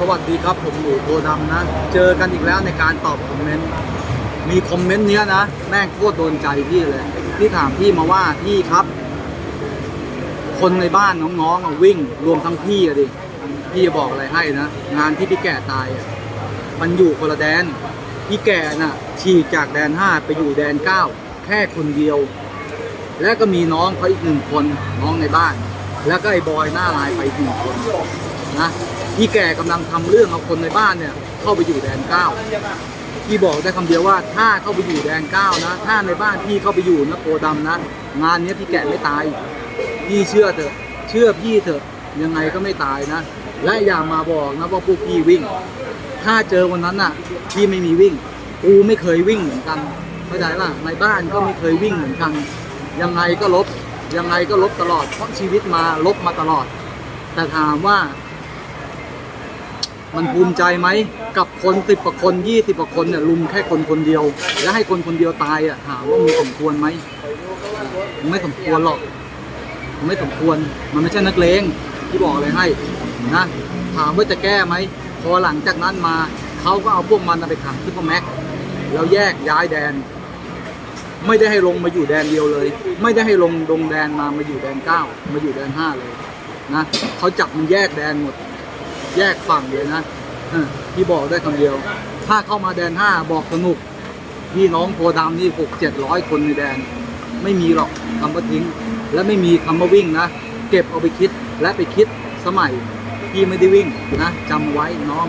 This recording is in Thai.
สวัสดีครับผมหมูโพดำนะ เจอกันอีกแล้วในการตอบคอมเมนต์มีคอมเมนต์เนี้ยนะ แม่งโคตรโดนใจพี่เลยที่ถามพี่มาว่าพี่ครับ คนในบ้านน้องๆอะวิ่ง รวมทั้งพี่อะดิพี่จะบอกอะไรให้นะงานที่พี่แก่ตายอะมันอยู่คนละแดนพี่แก่น่ะฉีกจากแดน5ไปอยู่แดน9แค่คนเดียว และก็มีน้องเขาอีกหนึ่งคนน้องในบ้าน แล้วก็ไอ้บอยหน้าลายไปอีกหนึ่งคน นะพี่แก่กำลังทำเรื่องเอาคนในบ้านเนี่ยเข้าไปอยู่แดน9พี่บอกได้คำเดียวว่าถ้าเข้าไปอยู่แดน9นะ ถ้าในบ้านพี่เข้าไปอยู่นะโกดำนะ งานเนี้ยพี่แกไม่ตายพี่เชื่อเถอะ เชื่อพี่เถอะยังไงก็ไม่ตายนะ และอย่ามาบอกนะว่าพวกพี่วิ่ง ถ้าเจอวันนั้นน่ะพี่ไม่มีวิ่งกูไม่เคยวิ่งเหมือนกันเข้าใจป่ะในบ้านก็ไม่เคยวิ่งเหมือนกัน ยังไงก็ลบยังไงก็ลบตลอดเพราะชีวิตมาลบมาตลอด แต่ถามว่า มันภูมิใจไหมกับคนสิบกว่าคนยี่สิบกว่าคนเนี่ยลุมแค่คนคนเดียว แล้วให้คนคนเดียวตายอะถามว่ามีสมควรไหมไม่สมควรหรอกมันไม่สมควรมันไม่ใช่นักเลงที่บอกอะไรให้นะถามว่าจะแก้ไหมพอหลังจากนั้นมาเขาก็เอาพวกมันไปขังที่พวกแม็กแล้วแยกย้ายแดน ไม่ได้ให้ลงมาอยู่แดนเดียวเลย ไม่ได้ให้ลงดงแดนมามาอยู่แดนเก้ามาอยู่แดนห้าเลยนะเขาจับมันแยกแดนหมด แยกฝั่งเลยนะพี่บอกได้คำเดียว ถ้าเข้ามาแดนห้าบอกสนุก พี่น้องโพดำนี่หกเจ็ดร้อยคนในแดน ไม่มีหรอกคำว่าทิ้ง และไม่มีคำว่าวิ่งนะ เก็บเอาไปคิดและไปคิดสมัย พี่ไม่ได้วิ่งนะจำไว้น้อง